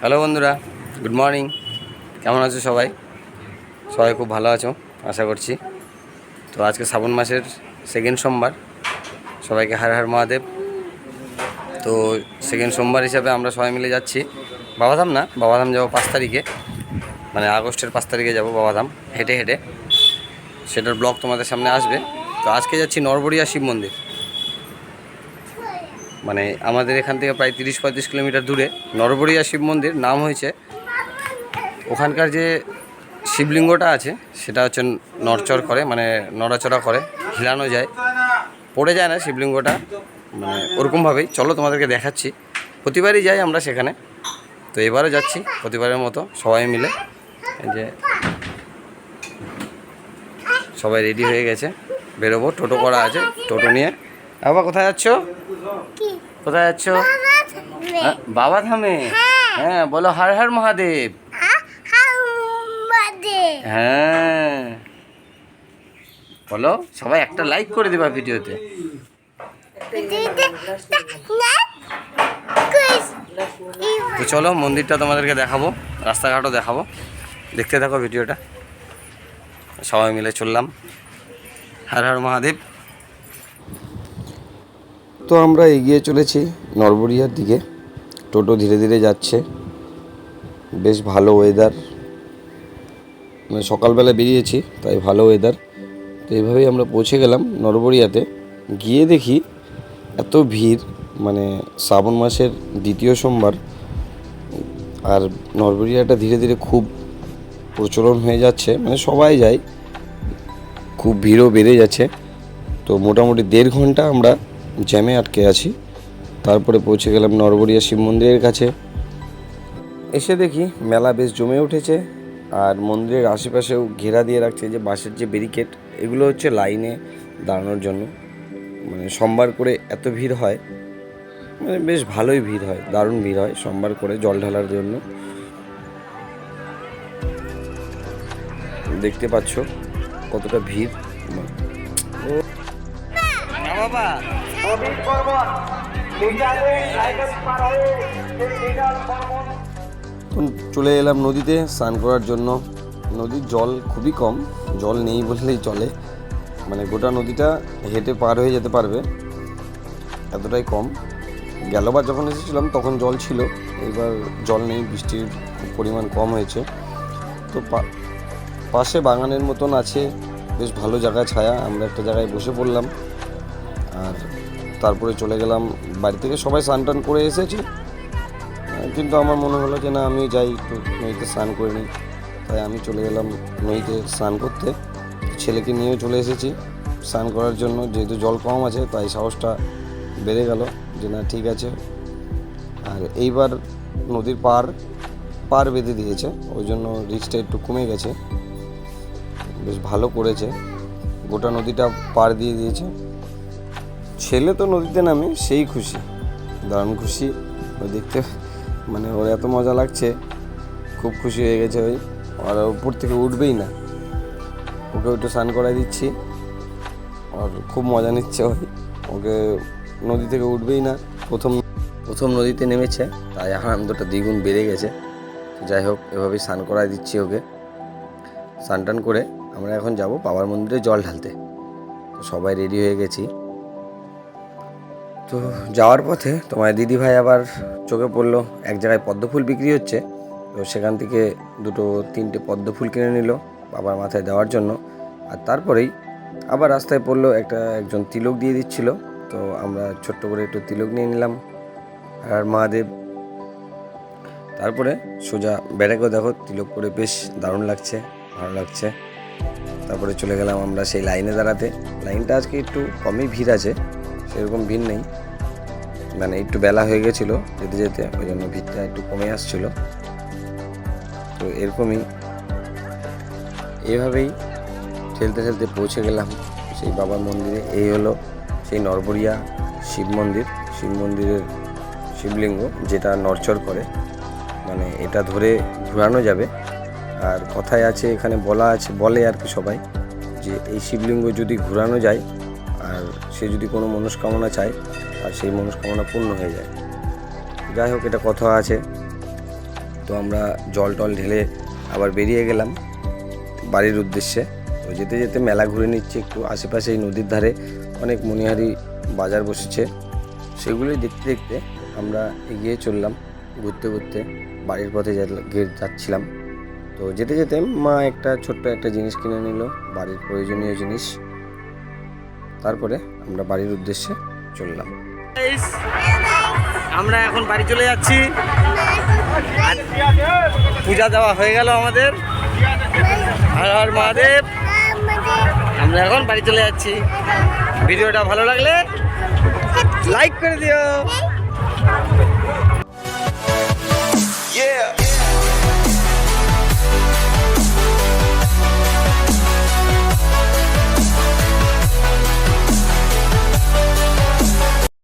Hello বন্ধুরা, good morning. কেমন আছো সবাই? সবাই খুব ভালো আছো, আশা করছি। তো আজকে শ্রাবণ মাসের সেকেন্ড সোমবার, সবাইকে হার হার মহাদেব। তো সেকেন্ড সোমবার হিসাবে আমরা সবাই মিলে যাচ্ছি বাবাধাম না? বাবাধাম যাব পাঁচ তারিখে। মানে আগস্টের পাঁচ তারিখে যাব বাবাধাম, হেঁটে হেঁটে। সেটার ব্লগ তোমাদের সামনে আসবে। তো আজকে যাচ্ছি নরবরিয়া শিব মন্দির। মানে আমাদের এখান থেকে প্রায় তিরিশ পঁয়ত্রিশ কিলোমিটার দূরে নরবরিয়া শিব মন্দির, নাম হয়েছে। ওখানকার যে শিবলিঙ্গটা আছে, সেটা হচ্ছে নড়চড় করে মানে নড়াচড়া করে, হিলানো যায়। পড়ে যায় না শিবলিঙ্গটা মানে ওরকমভাবেই। চলো তোমাদেরকে দেখাচ্ছি। প্রতিবারই যাই আমরা সেখানে। তো এবারও যাচ্ছি, প্রতিবারের মতো সবাই মিলে। যে সবাই রেডি হয়ে গেছে। বেরোবো, টোটো করা আছে, টোটো নিয়ে। আবার কোথায় যাচ্ছ? কোথায় যাচ্ছ? বাবা হ্যাঁ, বাবা ধামে? হ্যাঁ। বলো হর হর মহাদেব। হ্যাঁ। বলো সবাই একটা লাইক করে দেবা ভিডিওতে। তো চলো মন্দিরটা তোমাদেরকে দেখাবো রাস্তাঘাটও দেখাবো। দেখতে থাকো ভিডিওটা। সবাই মিলে চললাম। হর হর মহাদেব। তো আমরা এগিয়ে চলেছি নরবরিয়ার দিকে। টোটো ধীরে ধীরে যাচ্ছে। বেশ ভালো ওয়েদার মানে সকালবেলা বেরিয়েছি, তাই ভালো ওয়েদার তো এইভাবেই আমরা পৌঁছে গেলাম নরবরিয়াতে। গিয়ে দেখি এত ভিড় মানে শ্রাবণ মাসের দ্বিতীয় সোমবার। আর নরবরিয়াটা ধীরে ধীরে খুব প্রচলন হয়ে যাচ্ছে। মানে সবাই যায়, খুব ভিড়ও বেড়ে যাচ্ছে। তো মোটামুটি দেড় ঘণ্টা আমরা জ্যামে আটকে আছি। তারপরে পৌঁছে গেলাম নরবরিয়া শিব মন্দিরের কাছে। এসে দেখি মেলা বেশ জমে উঠেছে আর মন্দিরের আশেপাশেও ঘেরা দিয়ে রাখছে যে বাঁশের যে ব্যারিকেড এগুলো হচ্ছে লাইনে দাঁড়ানোর জন্য। মানে সোমবার করে এত ভিড় হয় মানে বেশ ভালোই ভিড় হয়, দারুণ ভিড় হয় সোমবার করে জল ঢালার জন্য। দেখতে পাচ্ছ কতটা ভিড়। বাবা। এখন চলে এলাম নদীতে স্নান করার জন্য। নদীর জল খুবই কম জল নেই বললেই চলে। মানে গোটা নদীটা হেঁটে পার হয়ে যেতে পারবে এতটাই কম। গেলবার যখন এসেছিলাম তখন জল ছিল এবার জল নেই বৃষ্টির পরিমাণ কম হয়েছে। তো পা- পাশে বাগানের মতন আছে বেশ ভালো জায়গা ছায়া আমরা একটা জায়গায় বসে পড়লাম। আর তারপরে চলে গেলাম বাড়ি থেকে। সবাই স্নান টান করে এসেছি। কিন্তু আমার মনে হলো যে না, আমি যাই একটু নদীতে স্নান করে নিই। তাই আমি চলে গেলাম নদীতে স্নান করতে। ছেলেকে নিয়েও চলে এসেছি স্নান করার জন্য। যেহেতু জল কম আছে, তাই সাহসটা বেড়ে গেল যে না, ঠিক আছে। আর এইবার নদীর পার পার বেঁধে দিয়েছে। ওই জন্য রিক্সটা একটু কমে গেছে। বেশ ভালো করেছে। গোটা নদীটা পার দিয়ে দিয়েছে। ছেলে তো নদীতে নামে, সেই খুশি। দারুণ খুশি। ও দেখতে মানে ওর এত মজা লাগছে। খুব খুশি হয়ে গেছে ওই। আর উপর থেকে উঠবেই না। ওকে একটু স্নান করাই দিচ্ছি। আর খুব মজা নিচ্ছে ওই। ওকে নদী থেকে উঠবেই না। প্রথম প্রথম নদীতে নেমেছে। তাই আনন্দটা দ্বিগুণ বেড়ে গেছে। যাই হোক, এভাবেই স্নান করাই দিচ্ছি ওকে। স্নান টান করে আমরা এখন যাব বাবার মন্দিরে জল ঢালতে। সবাই রেডি হয়ে গেছি। তো যাওয়ার পথে তোমার দিদি ভাই আবার চোখে পড়ল, এক জায়গায় পদ্ম ফুল বিক্রি হচ্ছে। তো সেখান থেকে দুটো তিনটে পদ্ম ফুল কিনে নিল বাবার মাথায় দেওয়ার জন্য। আর তারপরেই আবার রাস্তায় পড়ল একটা একজন তিলক দিয়ে দিচ্ছিল। তো আমরা ছোট্ট করে একটু তিলক নিয়ে নিলাম আর মহাদেব। তারপরে সোজা ব্যাটাকেও দেখো, তিলক করে বেশ দারুণ লাগছে, ভালো লাগছে। তারপরে চলে গেলাম আমরা সেই লাইনে দাঁড়াতে। লাইনটা আজকে একটু কমই ভিড় আছে। সেরকম ভিড় নেই। মানে একটু বেলা হয়ে গেছিল যেতে যেতে, ওই জন্য ভিড়টা একটু কমে আসছিল। তো এরকমই এভাবেই ঠেলতে ঠেলতে পৌঁছে গেলাম সেই বাবার মন্দিরে। এই হলো সেই নরবরিয়া শিব মন্দির। শিব মন্দিরের শিবলিঙ্গ যেটা নড়চড় করে। মানে এটা ধরে ঘোরানো যাবে। আর কথায় আছে, এখানে বলা আছে, বলে আর কি সবাই, যে এই শিবলিঙ্গ যদি ঘোরানো যায় আর সে যদি কোনো মনস্কামনা চায়, আর সেই মনস্কামনা পূর্ণ হয়ে যায়। যাই হোক, এটা কথা আছে। তো আমরা জল টল ঢেলে আবার বেরিয়ে গেলাম বাড়ির উদ্দেশ্যে। তো যেতে যেতে মেলা ঘুরে নিচ্ছি একটু। আশেপাশে এই নদীর ধারে অনেক মণিহারি বাজার বসেছে। সেগুলোই দেখতে দেখতে আমরা এগিয়ে চললাম। ঘুরতে ঘুরতে বাড়ির পথে যাচ্ছিলাম। তো যেতে যেতে মা একটা ছোট্ট একটা জিনিস কিনে নিল। বাড়ির প্রয়োজনীয় জিনিস। তারপরে আমরা বাড়ির উদ্দেশ্যে চললাম। আমরা এখন বাড়ি চলে যাচ্ছি। পূজা দেওয়া হয়ে গেল আমাদের। হর হর মহাদেব। আমরা এখন বাড়ি চলে যাচ্ছি। ভিডিওটা ভালো লাগলে লাইক করে দিও।